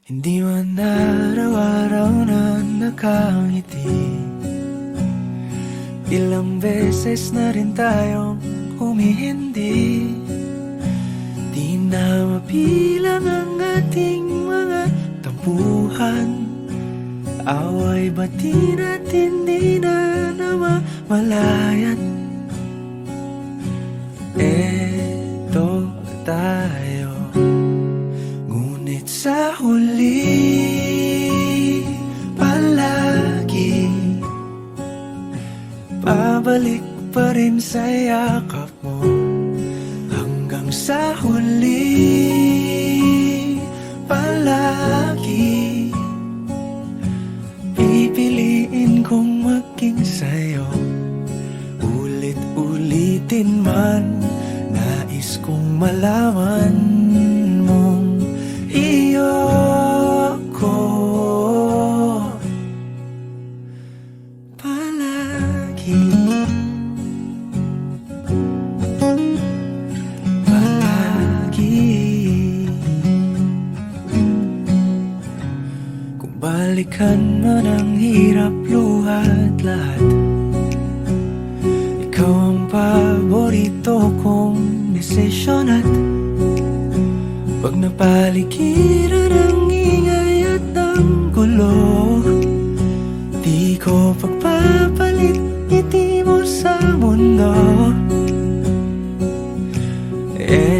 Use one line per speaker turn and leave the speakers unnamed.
Hindi man araw-araw na nakangiti. Ilang beses na rin tayong humihindi Di na mapilang ang ating mga tampuhan. Away bati natin di na namamalayat Eto pa rin sa yakap mo Hanggang sa huli. Palagi Pipiliin kong maging sa'yo. Ulit-ulitin man Nais kong malaman mong iyo Palagi Palagi balikan man ang hirap luhat lahat. Ikaw ang paborito kong desisyon at Pag napaligiran ang ingay at ang gulo Di ko pagpapalit ngiti mo sa mundo. Eto